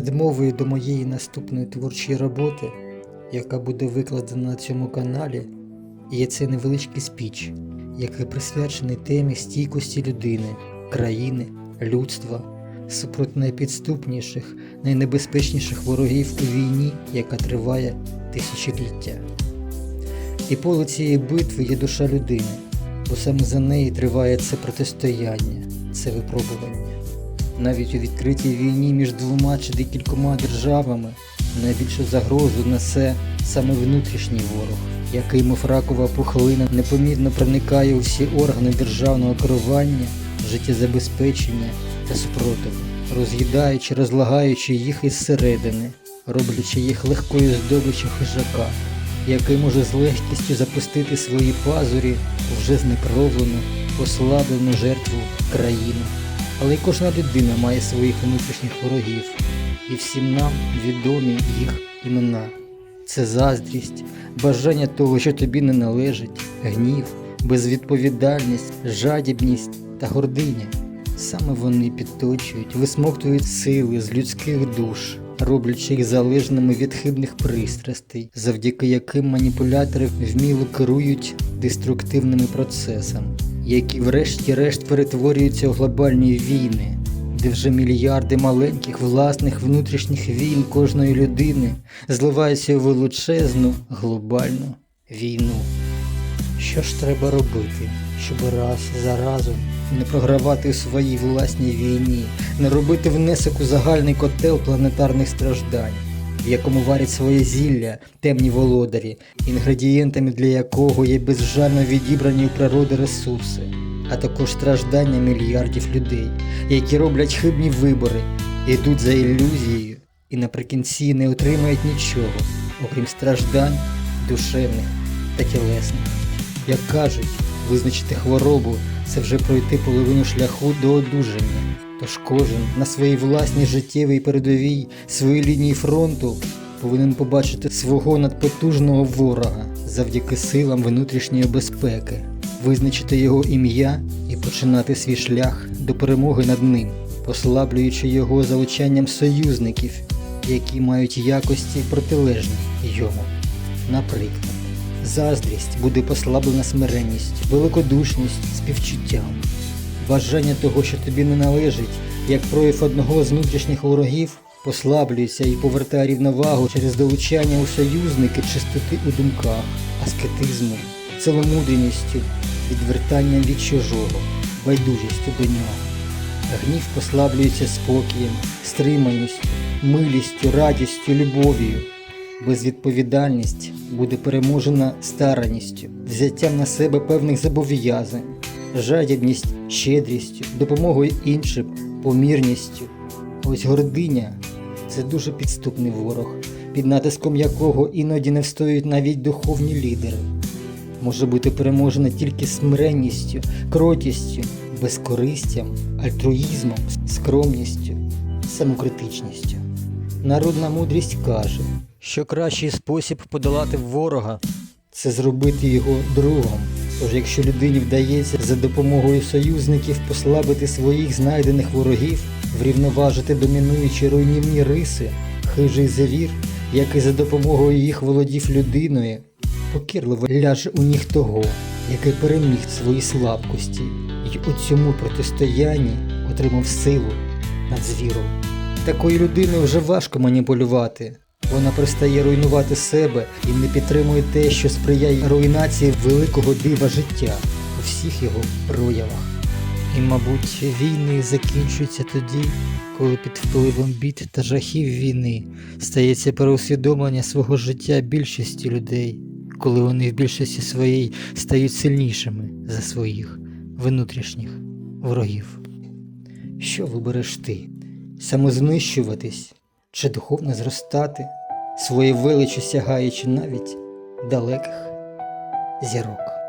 Передмовою до моєї наступної творчої роботи, яка буде викладена на цьому каналі, є цей невеличкий спіч, який присвячений темі стійкості людини, країни, людства супроти найпідступніших, найнебезпечніших ворогів у війні, яка триває тисячоліття. І поле цієї битви є душа людини, бо саме за неї триває це протистояння, це випробування. Навіть у відкритій війні між двома чи декількома державами найбільшу загрозу несе саме внутрішній ворог, який, мов ракова пухлина, непомітно проникає у всі органи державного керування, життєзабезпечення та супротиву, роз'їдаючи, розлагаючи їх із середини, роблячи їх легкою здобиччю хижака, який може з легкістю запустити свої пазурі у вже знекровлену, ослаблену жертву країну. Але й кожна людина має своїх внутрішніх ворогів, і всім нам відомі їх імена. Це заздрість, бажання того, що тобі не належить, гнів, безвідповідальність, жадібність та гординя. Саме вони підточують, висмоктують сили з людських душ, роблячи їх залежними від хибних пристрастей, завдяки яким маніпулятори вміло керують деструктивними процесами, які врешті-решт перетворюються у глобальні війни, де вже мільярди маленьких власних внутрішніх війн кожної людини зливаються у величезну глобальну війну. Що ж треба робити, щоб раз за разом не програвати у своїй власній війні, не робити внесок у загальний котел планетарних страждань, в якому варять своє зілля темні володарі, інгредієнтами для якого є безжально відібрані у природи ресурси, а також страждання мільярдів людей, які роблять хибні вибори, йдуть за ілюзією і наприкінці не отримають нічого, окрім страждань душевних та тілесних. Як кажуть, визначити хворобу це вже пройти половину шляху до одужання. Тож кожен на своїй власній життєвій передовій своїй лінії фронту повинен побачити свого надпотужного ворога завдяки силам внутрішньої безпеки, визначити його ім'я і починати свій шлях до перемоги над ним, послаблюючи його залучанням союзників, які мають якості протилежні йому. Наприклад. Заздрість буде послаблена смиренністю, великодушністю, співчуттям. Бажання того, що тобі не належить, як прояв одного з внутрішніх ворогів, послаблюється і повертає рівновагу через долучання у союзники чистоти у думках, аскетизмом, ціломудреністю, відвертанням від чужого, байдужістю до нього. Гнів послаблюється спокієм, стриманістю, милістю, радістю, любов'ю. Безвідповідальність буде переможена старанністю, взяттям на себе певних зобов'язань, жадібність щедрістю, допомогою іншим, помірністю. Ось гординя це дуже підступний ворог, під натиском якого іноді не встоюють навіть духовні лідери. Може бути переможена тільки смиренністю, кротістю, безкористям, альтруїзмом, скромністю, самокритичністю. Народна мудрість каже, що кращий спосіб подолати ворога це зробити його другом. Тож, якщо людині вдається за допомогою союзників послабити своїх знайдених ворогів, врівноважити домінуючі руйнівні риси, хижий завір, який за допомогою їх володів людиною, покірливо ляже у ніг того, який переміг свої слабкості, і у цьому протистоянні отримав силу над звіром. Такою людиною вже важко маніпулювати. Вона перестає руйнувати себе і не підтримує те, що сприяє руйнації великого дива життя у всіх його проявах. І, мабуть, війни закінчуються тоді, коли під впливом бід та жахів війни стається переусвідомлення свого життя більшості людей, коли вони в більшості своїй стають сильнішими за своїх внутрішніх ворогів. Що вибереш ти? Самознищуватись чи духовно зростати, своєю величі сягаючи навіть далеких зірок?